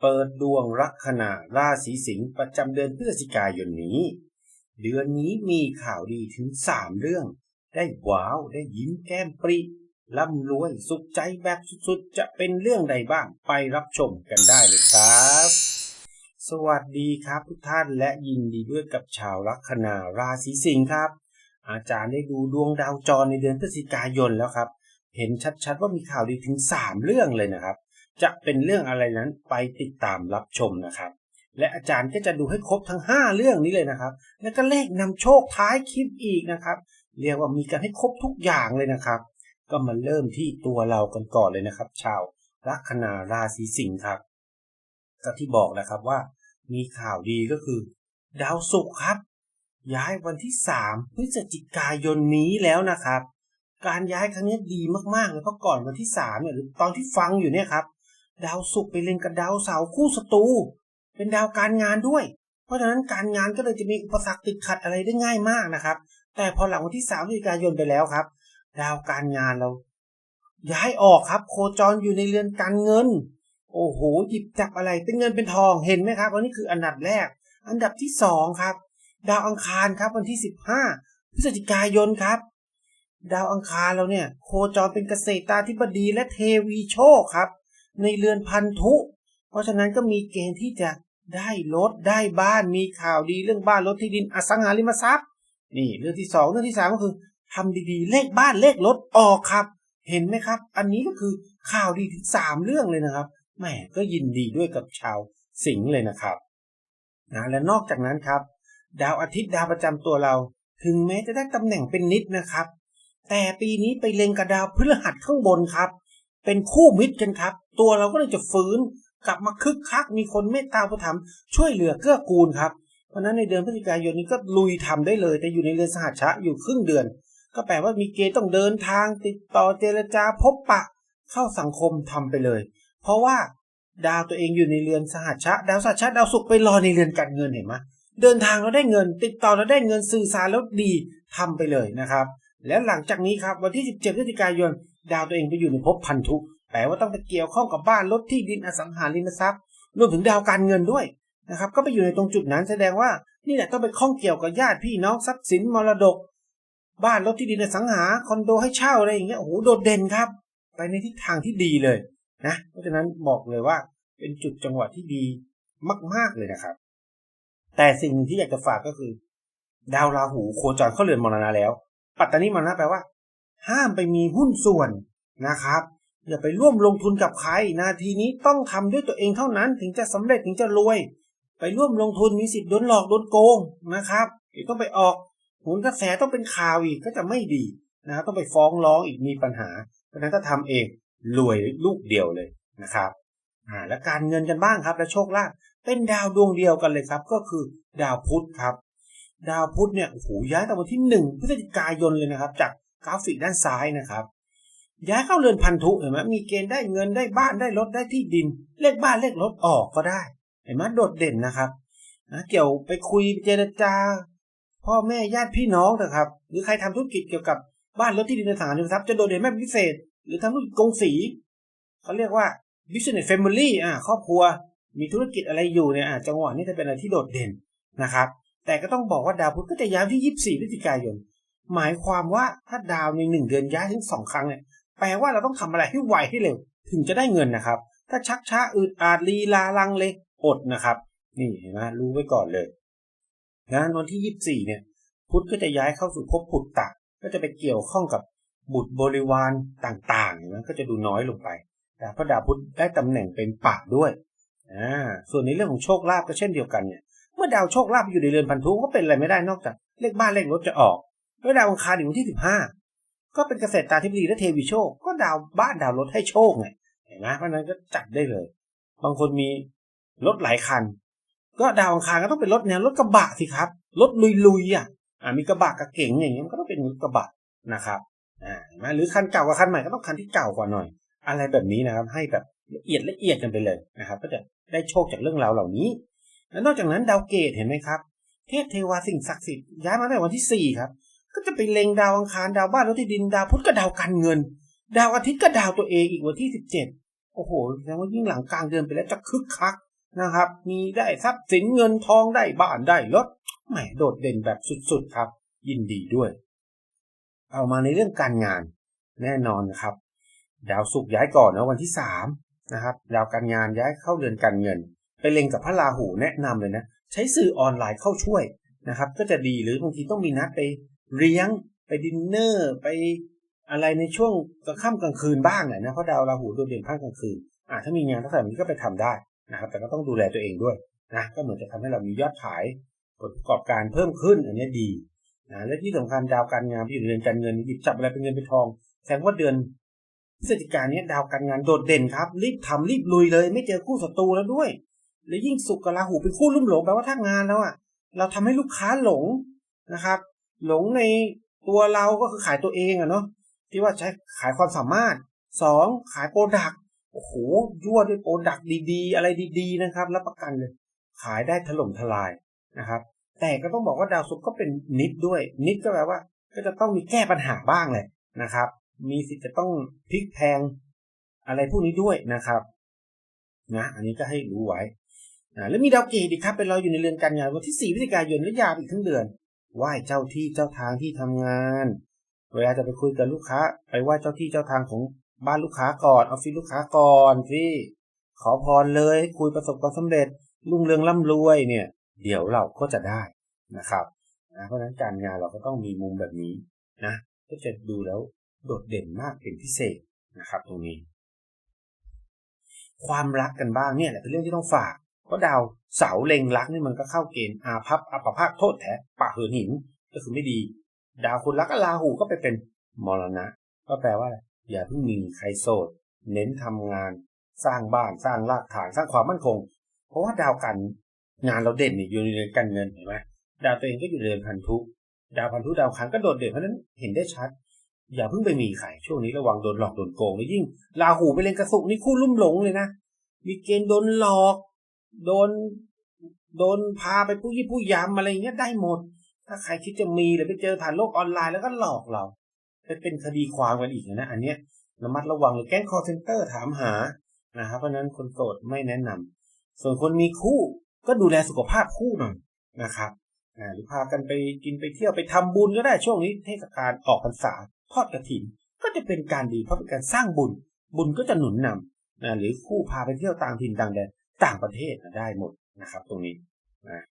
เปิดดวงลัคนาราศีสิงห์ประจำเดือนพฤศจิกายนนี้ เดือนนี้มีข่าวดีถึงสามเรื่อง ได้ว้าวได้ยิ้มแก้มปริร่ำรวยสุขใจแบบสุดๆ จะเป็นเรื่องใดบ้างไปรับชมกันได้เลยครับ สวัสดีครับทุกท่านและยินดีด้วยกับชาวลัคนาราศีสิงห์ครับ อาจารย์ได้ดูดวงดาวจรในเดือนพฤศจิกายนแล้วครับ เห็นชัดๆว่ามีข่าวดีถึง 3 เรื่องเลยนะครับ จะเป็นเรื่องอะไรนั้นไปติดตามรับชมนะครับ และอาจารย์ก็จะดูให้ครบทั้ง 5 เรื่องนี้เลยนะครับ แล้วก็เลขนำโชคท้ายคลิปอีกนะครับ เรียกว่ามีกันให้ครบทุกอย่างเลยนะครับ ก็มาเริ่มที่ตัวเรากันก่อนเลยนะครับ ชาวลัคนาราศีสิงห์ครับก็ที่บอกนะครับว่ามีข่าวดีก็คือ ดาวศุกร์ครับ ย้ายวันที่ 3 พฤศจิกายนนี้แล้วนะครับ การย้ายครั้งนี้ดีมากๆเลยเพราะก่อนวันที่3เนี่ยหรือตอนที่ฟังอยู่เนี่ยครับ ดาวศุกร์ไปเล็งกับดาวเสาร์คู่ศัตรูเป็นดาวการงานด้วย เพราะฉะนั้นการงานก็เลยจะมีอุปสรรคติดขัดอะไรได้ง่ายมากนะครับ แต่พอหลังวันที่3พฤศจิกายนไปแล้วครับ ดาวการงานเรา ย้ายออกครับ โคจรอยู่ในเรือนการเงิน โอ้โหหยิบจับอะไรเป็นเงินเป็นทองเห็นไหมครับวันนี้คืออันดับแรก อันดับที่สองครับ ดาวอังคารครับวันที่สิบห้าพฤศจิกายนครับดาวอังคารเราเนี่ย โคจรเป็นเกษตราธิบดีและเทวีโชคครับ ในเรือนพันธุ เพราะฉะนั้นก็มีเกณฑ์ที่จะได้รถได้บ้านมีข่าวดีเรื่องบ้านรถที่ดินอสังหาริมทรัพย์ นี่เรื่องที่สองเรื่องที่สามก็คือทำดีๆ เลขบ้านเลขรถออกครับ เห็นไหมครับ อันนี้ก็คือข่าวดีถึงสามเรื่องเลยนะครับแหมก็ยินดีด้วยกับชาวสิงห์เลยนะครับนะและนอกจากนั้นครับ ดาวอาทิตย์ดาวประจำตัวเรา ถึงแม้จะได้ตำแหน่งเป็นนิดนะครับ แต่ปีนี้ไปเล็งกับดาวพฤหัสข้างบนครับ เป็นคู่มิตรกันครับ ตัวเราก็เลยจะฟื้นกลับมาคึกคักมีคนเมตตาอุปถัมช่วยเหลือเกื้อกูลครับ เพราะนั้นในเดือนพฤศจิกายนนี้ก็ลุยทำได้เลย แต่อยู่ในเรือนสหัชชะอยู่ครึ่งเดือน ก็แปลว่ามีเกณฑ์ต้องเดินทางติดต่อเจรจาพบปะ เข้าสังคมทำไปเลย เพราะว่าดาวตัวเองอยู่ในเรือนสหัชชะ ดาวสหัชชะดาวศุกร์ไปรอในเรือนการเงินเห็นไหมเดินทางเราได้เงิน ติดต่อเราได้เงินสื่อสารแล้วดีทำไปเลยนะครับ แล้วหลังจากนี้ครับวันที่ 17พฤศจิกายน ดาวตัวเองไปอยู่ในภพพันธุแปลว่าต้องไปเกี่ยวข้องกับบ้านรถที่ดินอสังหาริมทรัพย์รวมถึงดาวการเงินด้วยนะครับ ก็ไปอยู่ในตรงจุดนั้นแสดงว่านี่แหละต้องไปข้องเกี่ยวกับญาติพี่น้องทรัพย์สินมรดก บ้านรถที่ดินอสังหาคอนโดให้เช่าอะไรอย่างเงี้ยโอ้โหโดดเด่นครับ ไปในทิศทางที่ดีเลยนะเพราะฉะนั้นบอกเลยว่าเป็นจุดจังหวะที่ดีมาก ๆเลยนะครับ แต่สิ่งที่อยากจะฝากก็คือ ดาวราหูโคจรเข้าเรือนมรณะแล้ว ปัตตานีมรณะแปลว่า ห้ามไปมีหุ้นส่วนนะครับอย่าไปร่วมลงทุนกับใครนาทีนี้ต้องทำด้วยตัวเองเท่านั้นถึงจะสำเร็จถึงจะรวย ไปร่วมลงทุนมีสิทธิ์โดนหลอกโดนโกงนะครับเดี๋ยวต้องไปออกหุนกระแสต้องเป็นข่าวอีกก็จะไม่ดีนะต้องไปฟ้องร้องอีกมีปัญหาเพราะฉะนั้นถ้าทำเองรวยลูกเดียวเลยนะครับอ่าและการเงินกันบ้างครับ และโชคลาภเป็นดาวดวงเดียวกันเลยครับ ก็คือดาวพุธครับ ดาวพุธเนี่ยโอ้โหย้ายตั้งแต่วันที่หนึ่งพฤศจิกายนเลยนะครับ จาก กราฟิกด้านซ้ายนะครับ ย้ายเข้าเรือนพันธุเห็นไหมมีเกณฑ์ได้เงินได้บ้านได้รถได้ที่ดิน เลขบ้านเลขรถออกก็ได้ เห็นไหมโดดเด่นนะครับนะเกี่ยวไปคุยเจรจา พ่อแม่ญาติพี่น้องนะครับ หรือใครทำธุรกิจเกี่ยวกับบ้านรถที่ดินในสถานทรัพย์จะโดดเด่นไม่พิเศษ หรือทำธุรกิจกงสีเขาเรียกว่า business family อ่าครอบครัวมีธุรกิจอะไรอยู่เนี่ยอ่าจังหวะนี้จะเป็นอะไรที่โดดเด่นนะครับ แต่ก็ต้องบอกว่าดาวพุธก็จะย้ายที่ 24พฤศจิกายน หมายความว่าถ้าดาวในหนึ่งเดือนย้ายถึงสองครั้งเนี่ยแปลว่าเราต้องทำอะไรให้ไวให้เร็ว ถึงจะได้เงินนะครับ ถ้าชักช้าอืดอาดลีลาลังเลยอดนะครับ นี่เห็นไหมรู้ไว้ก่อนเลยงานวันที่24เนี่ย พุทธก็จะย้ายเข้าสู่ภพผุดตะก็จะไปเกี่ยวข้องกับบุตรบริวารต่างๆอย่างนั้นก็จะดูน้อยลงไปแต่พระดาวพุธได้ตำแหน่งเป็นปะด้วยอ่าส่วนในเรื่องของโชคลาภก็เช่นเดียวกันเนี่ย เมื่อดาวโชคลาภอยู่ในเรือนพันธุก็เป็นอะไรไม่ได้นอกจากเลขบ้านเลขรถจะออก แล้วยดาวอังคารอยู่ที่สิบห้าก็เป็นเกษตรตาธิบดีและเทวีโชค ก็ดาวบ้านดาวรถให้โชคไงเห็นไหมเพราะนั้นก็จัดได้เลย บางคนมีรถหลายคัน ก็ดาวอังคารก็ต้องเป็นรถแนวรถกระบะสิครับ รถลุยๆอะอ่ามีกระบะกับเก๋งอย่างเงี้ยมันก็ต้องเป็นรถกระบะนะครับอ่าหรือคันเก่ากับคันใหม่ก็ต้องคันที่เก่ากว่าหน่อย อะไรแบบนี้นะครับ ให้แบบละเอียดละเอียดกันไปเลยนะครับ ก็จะได้โชคจากเรื่องราวเหล่านี้ และนอกจากนั้นดาวเกตเห็นไหมครับ เทพเทวาสิ่งศักดิ์สิทธิ์ย้ายมาในวันที่สี่ครับ ก็จะไปเล็งดาวอังคารดาวบ้านรถที่ดินดาวพุธก็ดาวการเงิน ดาวอาทิตย์ก็ดาวตัวเองอีกวันที่สิบเจ็ดโอ้โหแสดงว่ายิ่งหลังกลางเดือนไปแล้วจะคึกคักนะครับ มีได้ทรัพย์สินเงินทองได้บ้านได้รถแหมโดดเด่นแบบสุดๆครับ ยินดีด้วย เอามาในเรื่องการงาน แน่นอนครับ ดาวศุกร์ย้ายก่อนนะวันที่สามนะครับดาวการงานย้ายเข้าเดือนการเงิน ไปเล็งกับพระราหูแนะนำเลยนะ ใช้สื่อออนไลน์เข้าช่วยนะครับ ก็จะดีหรือบางทีต้องมีนัดไป เลี้ยงไปดินเนอร์ไปอะไรในช่วงกลางค่ำกลางคืนบ้างหน่อยนะเพราะดาวราหูโดดเด่นภาคกลางคืนอ่าถ้ามีงานลักษณะนี้ก็ไปทำได้นะครับ แต่ก็ต้องดูแลตัวเองด้วยนะก็เหมือนจะทำให้เรามียอดขายผลประกอบการเพิ่มขึ้นอันนี้ดีนะและที่สำคัญดาวการงานที่อยู่ในเดือนการเงินหยิบจับอะไรเป็นเงินเป็นทองแสดงว่าเดือนพฤศจิกายนนี้ดาวการงานโดดเด่นครับ รีบทำรีบลุยเลย ไม่เจอคู่ศัตรูแล้วด้วย และยิ่งสุกกับราหูเป็นคู่ลุ่มหลงแปลว่าถ้างานแล้วอะเราทำให้ลูกค้าหลงนะครับ หลงในตัวเราก็คือขายตัวเองอะเนาะที่ว่าใช้ขายความสามารถสองขายโปรดักโอ้โหยั่วด้วยโปรดักดีๆ อะไรดีๆนะครับรับประกันเลยขายได้ถล่มทลายนะครับ แต่ก็ต้องบอกว่าดาวศุกร์ก็เป็นนิดด้วย นิดก็แปลว่า ก็จะต้องมีแก้ปัญหาบ้างแหละนะครับ มีสิทธิ์จะต้องพลิกแพงอะไรพวกนี้ด้วยนะครับนะอันนี้ก็ให้รู้ไว้นะแล้วมีดาวเกตอีกครับเป็นเราอยู่ในเรือนการงานวันที่ 4 พฤศจิกายนและยาวอีกทั้งเดือน ไหว้เจ้าที่เจ้าทางที่ทำงาน เวลาจะไปคุยกับลูกค้า ไปไหว้เจ้าที่เจ้าทางของบ้านลูกค้าก่อนออฟฟิศลูกค้าก่อนพี่ขอพรเลยคุยประสบความสำเร็จรุ่งเรืองร่ำรวยเนี่ย เดี๋ยวเราก็จะได้นะครับนะเพราะฉะนั้นการงานเราก็ต้องมีมุมแบบนี้นะก็จะดูแล้วโดดเด่นมากเป็นพิเศษนะครับ ตรงนี้ ความรักกันบ้างเนี่ยแหละเป็นเรื่องที่ต้องฝาก เพราะดาวเสาเล็งรักนี่มันก็เข้าเกณฑ์อาภัพอัปภาคโทษแท้ปะเหินหินก็คือไม่ดี ดาวคุณรักก็ลาหูก็ไปเป็นมรณะ ก็แปลว่า อย่าเพิ่งมีใครโสด เน้นทำงาน สร้างบ้านสร้างรากฐานสร้างความมั่นคง เพราะว่าดาวกันงานเราเด่นนี่อยู่ในเรือนการเงินเห็นไหมดาวตัวเองก็อยู่ในเรือนพันธุดาวพันธุดาวคันก็โดดเด่นเพราะนั้นเห็นได้ชัด อย่าเพิ่งไปมีใครช่วงนี้ระวังโดนหลอกโดนโกงแล้วยิ่งลาหูไปเล่นกระสุกนี่คู่ลุ่มหลงเลยนะมีเกณฑ์โดนหลอก โดนโดนพาไปผู้ยี่ผู้ยามอะไรเงี้ยได้หมด ถ้าใครคิดจะมีหรือไปเจอผ่านโลกออนไลน์แล้วก็หลอกเราจะเป็นคดีความกันอีกนะ อันเนี้ยระมัดระวังเลยแก๊งคอร์เซนเตอร์ถามหานะครับเพราะนั้นคนโสดไม่แนะนำส่วนคนมีคู่ก็ดูแลสุขภาพคู่หน่อยนะครับหรือพากันไปกินไปเที่ยวไปทำบุญก็ได้ช่วงนี้เทศกาลออกพรรษาทอดกระถินก็จะเป็นการดีเพราะเป็นการสร้างบุญ บุญก็จะหนุนนำนะหรือคู่พาไปเที่ยวต่างถิ่นต่างแดน ต่างประเทศได้หมดนะครับ ตรงนี้นะ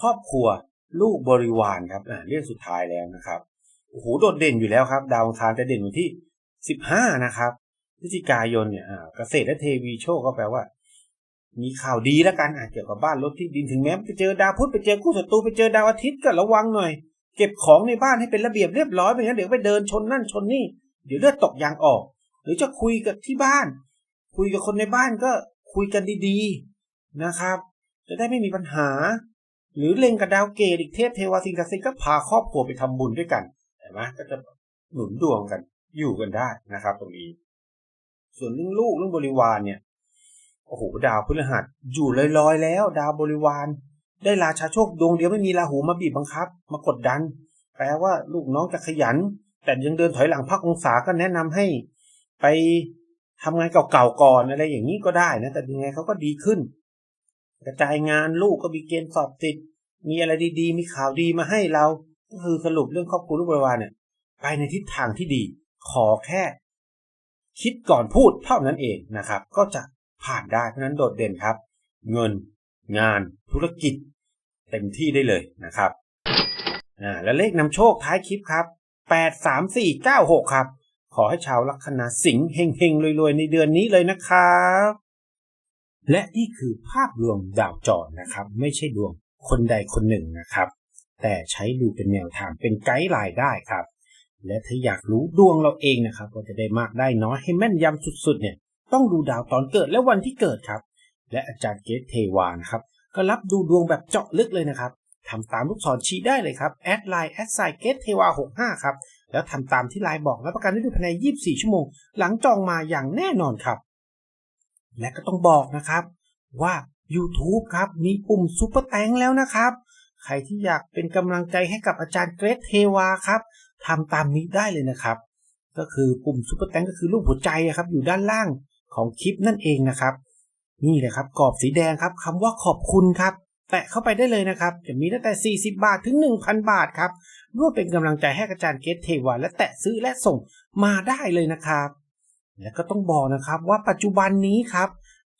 ครอบครัวลูกบริวารครับเรื่องสุดท้ายแล้วนะครับโอ้โหโดดเด่นอยู่แล้วครับ ดาวอังคารจะเด่นอยู่ที่สิบห้านะครับพฤศจิกายนเนี่ยเกษตรและเทวีโชคก็แปลว่า มีข่าวดีแล้วกันเกี่ยวกับบ้านรถที่ดินถึงแม้ไปเจอดาวพุธไปเจอคู่ศัตรูไปเจอดาวอาทิตย์ก็ระวังหน่อย เก็บของในบ้านให้เป็นระเบียบเรียบร้อยไม่งั้นเดี๋ยวไปเดินชนนั่นชนนี่เดี๋ยวเลือดตกยางออก หรือจะคุยกับที่บ้าน คุยกับคนในบ้านก็ คุยกันดีๆนะครับ จะได้ไม่มีปัญหา หรือเล็งกับดาวเกตอีกเทพเทวาสิงศักดิ์สิทธิ์ก็พาครอบครัวไปทำบุญด้วยกันเห็นไหมก็จะหนุนดวงกันอยู่กันได้นะครับ ตรงนี้ ส่วนเรื่องลูกเรื่องบริวารเนี่ยโอ้โหดาวพฤหัสอยู่ลอยๆแล้ว ดาวบริวารได้ราชาโชคดวงเดียวไม่มีราหูมาบีบบังคับ มากดดัน แปลว่าลูกน้องจะขยัน แต่ยังเดินถอยหลังพักองศาก็แนะนำให้ ไป ทำงานเก่าๆก่อนอะไรอย่างนี้ก็ได้นะ แต่ยังไงเขาก็ดีขึ้น กระจายงานลูกก็มีเกณฑ์สอบติด มีอะไรดีๆ มีข่าวดีมาให้เรา ก็คือสรุปเรื่องครอบครัวลูกบริวารเนี่ย ไปในทิศทางที่ดี ขอแค่ คิดก่อนพูดเท่านั้นเองนะครับ ก็จะผ่านได้เพราะนั้นโดดเด่นครับ เงิน งาน ธุรกิจ เต็มที่ได้เลยนะครับอ่าและเลขนำโชคท้ายคลิปครับแปดสามสี่เก้าหกครับ ขอให้ชาวลัคนาสิงห์เฮงเฮงรวยๆ ในเดือนนี้เลยนะครับและนี่คือภาพรวมดาวจรนะครับ ไม่ใช่ดวงคนใดคนหนึ่งนะครับ แต่ใช้ดูเป็นแนวทางเป็นไกด์ไลน์ได้ครับ และถ้าอยากรู้ดวงเราเองนะครับว่าจะได้มากได้น้อยให้แม่นยำสุดๆเนี่ยต้องดูดาวตอนเกิดและวันที่เกิดครับ และอาจารย์เกตเทวานะครับก็รับดูดวงแบบเจาะลึกเลยนะครับทำตามลูกศรชี้ได้เลยครับแอดไลน์แอดไซเกตเทวา65ครับ แล้วทำตามที่ไลน์บอกรับประกันได้ด้วยภายใน 24 ชั่วโมง หลังจองมาอย่างแน่นอนครับ และก็ต้องบอกนะครับว่า YouTube ครับ มีปุ่มซุปเปอร์แตงแล้วนะครับ ใครที่อยากเป็นกำลังใจให้กับอาจารย์เกรทเทวาครับทำตามนี้ได้เลยนะครับ ก็คือปุ่มซุปเปอร์แตงก็คือรูปหัวใจครับ อยู่ด้านล่างของคลิปนั่นเองนะครับ นี่เลยครับกรอบสีแดงครับคำว่าขอบคุณครับ แตะเข้าไปได้เลยนะครับ จะมีตั้งแต่ 40 บาทถึง 1,000 บาทครับร่วมเป็นกำลังใจให้อาจารย์เกตเทวาและแตะซื้อและส่งมาได้เลยนะครับ และก็ต้องบอกนะครับว่าปัจจุบันนี้ครับ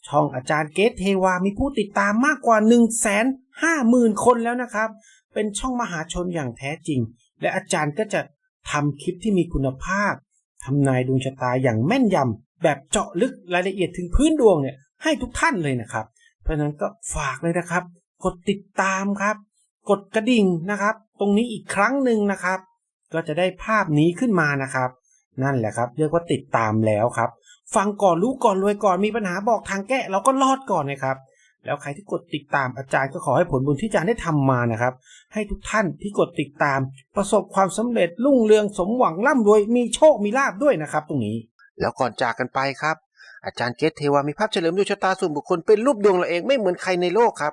ช่องอาจารย์เกตเทวามีผู้ติดตามมากกว่า 1 5 0 0 0 0 คนแล้วนะครับ เป็นช่องมหาชนอย่างแท้จริง และอาจารย์ก็จะทำคลิปที่มีคุณภาพทำนายดวงชะตาอย่างแม่นยำแบบเจาะลึกรายละเอียดถึงพื้นดวงเนี่ยให้ทุกท่านเลยนะครับ เพราะฉะนั้นก็ฝากเลยนะครับ กดติดตามครับ กดกระดิ่งนะครับ ตรงนี้อีกครั้งหนึ่งนะครับ ก็จะได้ภาพนี้ขึ้นมานะครับ นั่นแหละครับ เรียกว่าติดตามแล้วครับ ฟังก่อนรู้ก่อนรวยก่อนมีปัญหาบอกทางแก้เราก็รอดก่อนนะครับ แล้วใครที่กดติดตามอาจารย์ก็ขอให้ผลบุญที่อาจารย์ได้ทำมานะครับ ให้ทุกท่านที่กดติดตาม ประสบความสำเร็จรุ่งเรืองสมหวังร่ำรวยมีโชคมีลาภด้วยนะครับ ตรงนี้ แล้วก่อนจากกันไปครับอาจารย์เกตเทวามีภาพเฉลิมดวงชะตาส่วนบุคคลเป็นรูปดวงเราเองไม่เหมือนใครในโลกครับ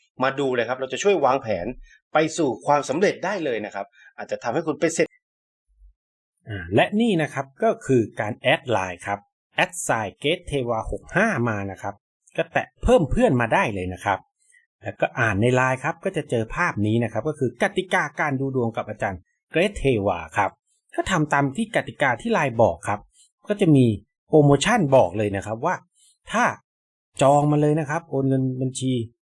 มาดูเลยครับ เราจะช่วยวางแผนไปสู่ความสำเร็จได้เลยนะครับ อาจจะทำให้คุณไปเสร็จและนี่นะครับก็คือการแอดไลน์ครับแอดไซเกตเทวา65 มานะครับ ก็แตะเพิ่มเพื่อนมาได้เลยนะครับ แล้วก็อ่านในไลน์ครับก็จะเจอภาพนี้นะครับ ก็คือกติกาการดูดวงกับอาจารย์เกรทเทวาครับถ้าทำตามที่กติกาที่ไลน์บอกครับ ก็จะมีโปรโมชั่นบอกเลยนะครับว่า ถ้าจองมาเลยนะครับ โอนเงินบัญชี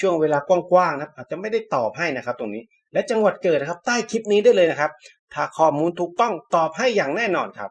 ช่วงเวลากว้างๆนะครับ อาจจะไม่ได้ตอบให้นะครับ ตรงนี้ และจังหวัดเกิดนะครับ ใต้คลิปนี้ได้เลยนะครับ ถ้าข้อมูลถูกต้องตอบให้อย่างแน่นอนครับ